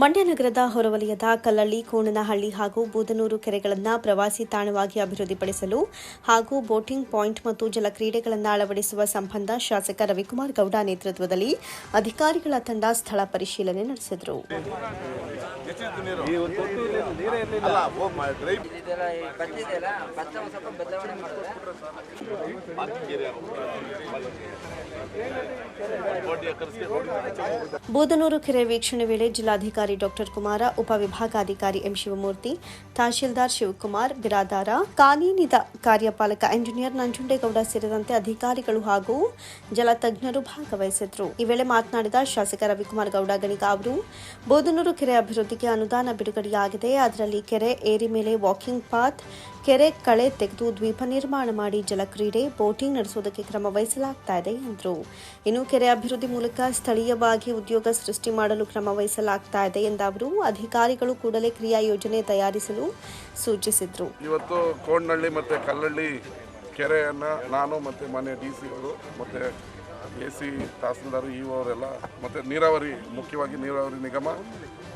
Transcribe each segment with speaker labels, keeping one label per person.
Speaker 1: ಮಂಡ್ಯ ನಗರದ ಹೊರವಲಯದ ಕಲ್ಲಳ್ಳಿ, ಕೋಣನಹಳ್ಳಿ ಹಾಗೂ ಬೂದನೂರು ಕೆರೆಗಳನ್ನು ಪ್ರವಾಸಿ ತಾಣವಾಗಿ ಅಭಿವೃದ್ಧಿಪಡಿಸಲು ಹಾಗೂ ಬೋಟಿಂಗ್ ಪಾಯಿಂಟ್ ಮತ್ತು ಜಲಕ್ರೀಡೆಗಳನ್ನು ಅಳವಡಿಸುವ ಸಂಬಂಧ ಶಾಸಕ ರವಿಕುಮಾರ್ ಗೌಡ ನೇತೃತ್ವದಲ್ಲಿ ಅಧಿಕಾರಿಗಳ ತಂಡ ಸ್ಥಳ ಪರಿಶೀಲನೆ ನಡೆಸಿದರು. ಬೂದನೂರು ಕೆರೆ ವೀಕ್ಷಣೆ ವೇಳೆ ಜಿಲ್ಲಾಧಿಕಾರಿ ಡಾಕ್ಟರ್ ಕುಮಾರ ಉಪವಿಭಾಗಾಧಿಕಾರಿ ಎಂ ಶಿವಮೂರ್ತಿ, ತಹಶೀಲ್ದಾರ್ ಶಿವಕುಮಾರ್, ಬಿರಾದಾರ, ಕಾನೂನಿದ ಕಾರ್ಯಪಾಲಕ ಎಂಜಿನಿಯರ್ ನಂಜುಂಡೇಗೌಡ ಸೇರಿದಂತೆ ಅಧಿಕಾರಿಗಳು ಹಾಗೂ ಜಲತಜ್ಞರು ಭಾಗವಹಿಸಿದ್ರು. ಈ ವೇಳೆ ಮಾತನಾಡಿದ ಶಾಸಕ ರವಿಕುಮಾರ್ ಗೌಡ, ಗಣಿಗ ಅವರು, ಬೋಧನೂರು ಕೆರೆ ಅಭಿವೃದ್ಧಿಗೆ ಅನುದಾನ ಬಿಡುಗಡೆಯಾಗಿದೆ. ಅದರಲ್ಲಿ ಕೆರೆ ಏರಿ ಮೇಲೆ ವಾಕಿಂಗ್ ಪಾತ್, ಕೆರೆ ಕಳೆ ತೆಗೆದು ದ್ವೀಪ ನಿರ್ಮಾಣ ಮಾಡಿ ಜಲಕ್ರೀಡೆ, ಬೋಟಿಂಗ್ ನಡೆಸುವುದಕ್ಕೆ ಕ್ರಮ ವಹಿಸಲಾಗ್ತಾ ಇದೆ ಎಂದರು. ಇನ್ನು ಕೆರೆ ಮೂಲಕ ಸ್ಥಳೀಯವಾಗಿ ಉದ್ಯೋಗ ಸೃಷ್ಟಿ ಮಾಡಲು ಕ್ರಮ ವಹಿಸಲಾಗ್ತಾ ಇದೆ ಎಂದ ಅವರು, ಅಧಿಕಾರಿಗಳು ಕೂಡಲೇ ಕ್ರಿಯಾ ಯೋಜನೆ ತಯಾರಿಸಲು ಸೂಚಿಸಿದರು.
Speaker 2: ಇವತ್ತು ಕೋಣಹಳ್ಳಿ ಮತ್ತು ಕಲ್ಲಳ್ಳಿ ಕೆರೆಯನ್ನು ನಾನು ಮತ್ತು ಮನೆ ಡಿ ಸಿ ಅವರು ಮತ್ತು ಎ ಸಿ ತಹಸೀಲ್ದಾರ್, ಇ ಅವರೆಲ್ಲ ಮತ್ತು ನೀರಾವರಿ, ಮುಖ್ಯವಾಗಿ ನೀರಾವರಿ ನಿಗಮ,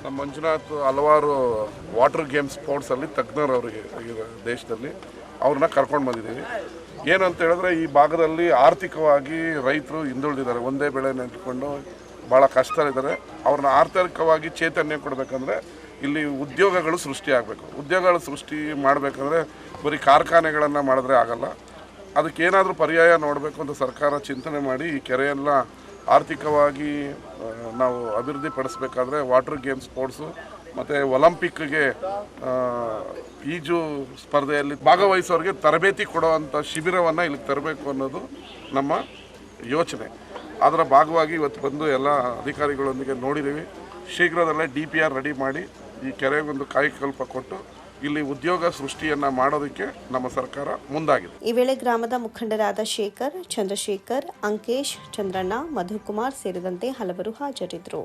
Speaker 2: ನಮ್ಮ ಮಂಜುನಾಥ್ ಹಲವಾರು ವಾಟರ್ ಗೇಮ್ಸ್ ಸ್ಪೋರ್ಟ್ಸಲ್ಲಿ ತಜ್ಞರು ಅವರಿಗೆ ಈ ದೇಶದಲ್ಲಿ. ಅವ್ರನ್ನ ಕರ್ಕೊಂಡು ಬಂದಿದ್ದೀವಿ. ಏನಂತ ಹೇಳಿದ್ರೆ ಈ ಭಾಗದಲ್ಲಿ ಆರ್ಥಿಕವಾಗಿ ರೈತರು ಹಿಂದುಳಿದಿದ್ದಾರೆ. ಒಂದೇ ಬೆಳೆ ನೆಟ್ಕೊಂಡು ಭಾಳ ಕಷ್ಟದಲ್ಲಿದ್ದಾರೆ. ಅವ್ರನ್ನ ಆರ್ಥಿಕವಾಗಿ ಚೈತನ್ಯ ಕೊಡಬೇಕಂದ್ರೆ ಇಲ್ಲಿ ಉದ್ಯೋಗಗಳು ಸೃಷ್ಟಿಯಾಗಬೇಕು ಉದ್ಯೋಗಗಳು ಸೃಷ್ಟಿ ಮಾಡಬೇಕಂದ್ರೆ ಬರೀ ಕಾರ್ಖಾನೆಗಳನ್ನು ಮಾಡಿದ್ರೆ ಆಗಲ್ಲ. ಅದಕ್ಕೆ ಏನಾದರೂ ಪರ್ಯಾಯ ನೋಡಬೇಕು ಅಂತ ಸರ್ಕಾರ ಚಿಂತನೆ ಮಾಡಿ ಈ ಕೆರೆಯೆಲ್ಲ ಆರ್ಥಿಕವಾಗಿ ನಾವು ಅಭಿವೃದ್ಧಿ ಪಡಿಸ್ಬೇಕಾದ್ರೆ ವಾಟರ್ ಗೇಮ್ ಸ್ಪೋರ್ಟ್ಸು ಮತ್ತು ಒಲಿಂಪಿಕ್ಗೆ ಈಜು ಸ್ಪರ್ಧೆಯಲ್ಲಿ ಭಾಗವಹಿಸೋರಿಗೆ ತರಬೇತಿ ಕೊಡುವಂಥ ಶಿಬಿರವನ್ನು ಇಲ್ಲಿಗೆ ತರಬೇಕು ಅನ್ನೋದು ನಮ್ಮ ಯೋಚನೆ. ಅದರ ಭಾಗವಾಗಿ ಇವತ್ತು ಬಂದು ಎಲ್ಲ ಅಧಿಕಾರಿಗಳೊಂದಿಗೆ ನೋಡಿದ್ದೀವಿ ಶೀಘ್ರದಲ್ಲೇ ಡಿ ಪಿ ಆರ್ ರೆಡಿ ಮಾಡಿ ಈ ಕೆರೆಗೊಂದು ಕಾಯಕಲ್ಪ ಕೊಟ್ಟು ಇಲ್ಲಿ ಉದ್ಯೋಗ ಸೃಷ್ಟಿಯನ್ನ ಮಾಡೋದಕ್ಕೆ ನಮ್ಮ ಸರ್ಕಾರ ಮುಂದಾಗಿದೆ.
Speaker 1: ಈ ವೇಳೆ ಗ್ರಾಮದ ಮುಖಂಡರಾದ ಶೇಖರ್, ಚಂದ್ರಶೇಖರ್, ಅಂಕೇಶ್, ಚಂದ್ರಣ್ಣ, ಮಧುಕುಮಾರ್ ಸೇರಿದಂತೆ ಹಲವರು ಹಾಜರಿದ್ದರು.